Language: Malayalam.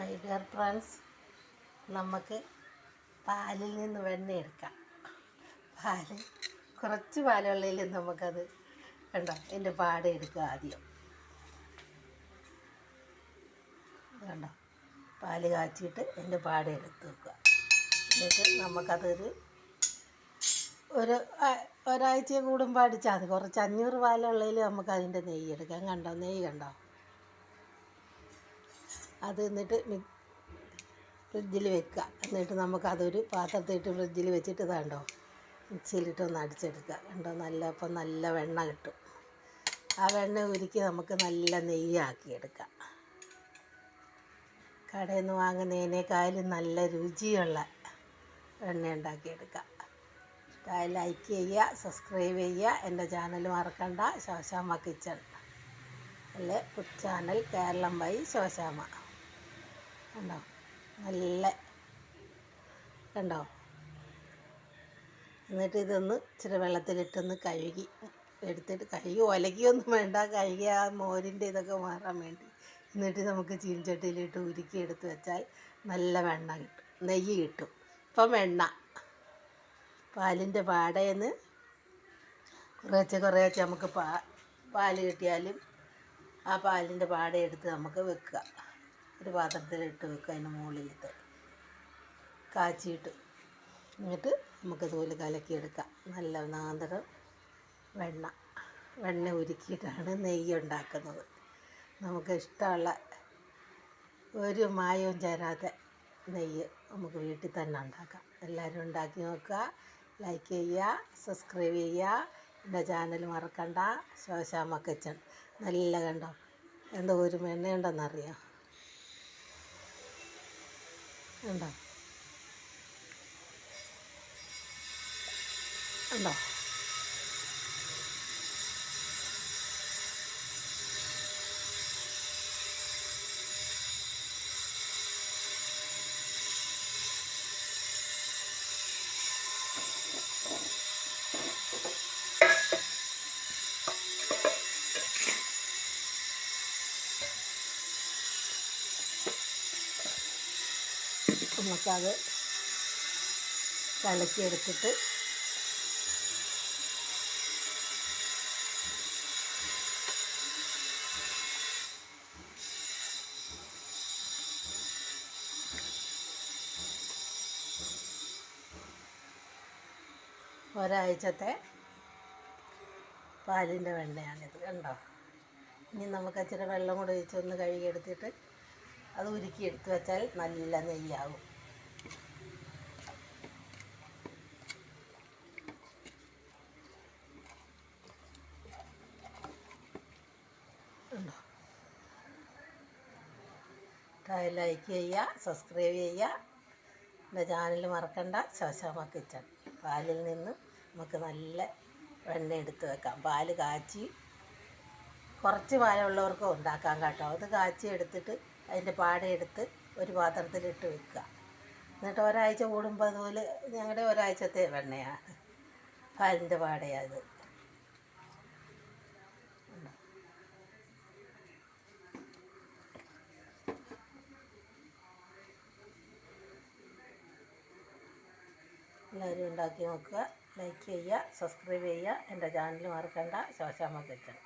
മൈ ഡിയർ ഫ്രണ്ട്സ് നമുക്ക് പാലിൽ നിന്ന് വെണ്ണ എടുക്കാം. പാൽ കുറച്ച് പാലുള്ളതിൽ നമുക്കത് കണ്ടോ എന്റെ പാട എടുക്കുക ആദ്യം. കണ്ടോ പാൽ കാച്ചിയിട്ട് എന്റെ പാട എടുത്ത് വെക്കുക. എന്നിട്ട് നമുക്കതൊരു ഒരു ഒരാഴ്ച കൂടുമ്പോൾ അടിച്ചാൽ മതി. കുറച്ച് അഞ്ഞൂറ് പാലുള്ളതിൽ നമുക്ക് അതിന്റെ നെയ്യ് എടുക്കാം. കണ്ടോ? നെയ്യ് കണ്ടോ? അത് എന്നിട്ട് ഫ്രിഡ്ജിൽ വെക്കുക. എന്നിട്ട് നമുക്കതൊരു പാത്രത്തിലിട്ട് ഫ്രിഡ്ജിൽ വെച്ചിട്ട് ഇതാണ്ടോ മിക്സിയിലിട്ട് ഒന്ന് അടിച്ചെടുക്കുക. കണ്ടോ? നല്ല അപ്പം നല്ല വെണ്ണ കിട്ടും. ആ വെണ്ണ ഉരുക്കി നമുക്ക് നല്ല നെയ്യാക്കി എടുക്കാം. കടയിൽ നിന്ന് വാങ്ങുന്നതിനേക്കാളും നല്ല രുചിയുള്ള എണ്ണ ഉണ്ടാക്കിയെടുക്കാം ഇഷ്ടമായി ലൈക്ക് ചെയ്യുക സബ്സ്ക്രൈബ് ചെയ്യുക. എന്റെ ചാനൽ മറക്കണ്ട. ശോശാമ്മ കിച്ചൺ അല്ലെ? ചാനൽ കേരളം വൈ ശോശാമ്മ. കണ്ടോ? നല്ല കണ്ടോ? എന്നിട്ട് ഇതൊന്ന് ഇച്ചിരി വെള്ളത്തിലിട്ടൊന്ന് കഴുകി എടുത്തിട്ട് കഴുകി ഒലക്കിയൊന്നും വേണ്ട കഴുകി ആ മോരിന്റെ ഇതൊക്കെ മാറാൻ വേണ്ടി. എന്നിട്ട് നമുക്ക് ചീൻചട്ടിയിലിട്ട് ഉരുക്കി എടുത്ത് വെച്ചാൽ നല്ല വെണ്ണ കിട്ടും നെയ്യ് കിട്ടും. ഇപ്പം വെണ്ണ. പാലിന്റെ പാടയെന്ന് കുറേച്ചെ കുറേച്ചെ നമുക്ക് പാ പാൽ കിട്ടിയാലും ആ പാലിന്റെ പാടെ എടുത്ത് നമുക്ക് വെക്കുക. ഒരു പാത്രത്തിലിട്ട് വെക്കുക അതിന്റെ മുകളിലത്തെ കാച്ചിയിട്ട്. എന്നിട്ട് നമുക്കിതുപോലെ കലക്കിയെടുക്കാം. നല്ല നാന്തരം വെണ്ണ. വെണ്ണ ഉരുക്കിയിട്ടാണ് നെയ്യ് ഉണ്ടാക്കുന്നത്. നമുക്ക് ഇഷ്ടമുള്ള ഒരു മായവും ചേരാത്ത നെയ്യ് നമുക്ക് വീട്ടിൽ തന്നെ ഉണ്ടാക്കാം. എല്ലാവരും ഉണ്ടാക്കി നോക്കുക ലൈക്ക് ചെയ്യുക സബ്സ്ക്രൈബ് ചെയ്യുക. എന്റെ ചാനൽ മറക്കണ്ട. ശോശാമ്മ കിച്ചൺ നല്ല കണ്ടോ? എന്തോ ഒരു വെണ്ണയുണ്ടെന്നറിയാം ഉണ്ടോ ഉണ്ടോ നമുക്കത് കലക്കിയെടുത്തിട്ട് ഒരാഴ്ചത്തെ പാലിന്റെ വെണ്ണയാണിത് കണ്ടോ? ഇനി നമുക്ക് ഇച്ചിരി വെള്ളം കൂടെ ഒഴിച്ചൊന്ന് കഴുകിയെടുത്തിട്ട് അത് ഉരുക്കിയെടുത്ത് വെച്ചാൽ നല്ല നെയ്യാവും. ലൈക്ക് ചെയ്യുക സബ്സ്ക്രൈബ് ചെയ്യുക. എന്റെ ചാനൽ മറക്കണ്ട. ശോശാമ കിച്ചൺ. പാലിൽ നിന്ന് നമുക്ക് നല്ല വെണ്ണ എടുത്ത് വെക്കാം. പാൽ കാച്ചി കുറച്ച് പാലുള്ളവർക്ക് ഉണ്ടാക്കാം കേട്ടോ. അത് കാച്ചി എടുത്തിട്ട് അതിന്റെ പാട എടുത്ത് ഒരു പാത്രത്തിലിട്ട് വെക്കുക. എന്നിട്ട് ഒരാഴ്ച കൂടുമ്പോൾ അതുപോലെ ഞങ്ങളുടെ ഒരാഴ്ചത്തെ വെണ്ണയാണ്. പാലിന്റെ പാടയത് എല്ലാവരും ഉണ്ടാക്കി നോക്കുക ലൈക്ക് ചെയ്യുക സബ്സ്ക്രൈബ് ചെയ്യുക. എന്റെ ചാനൽ മറക്കണ്ട ശോശാമ്മ കിച്ചൺ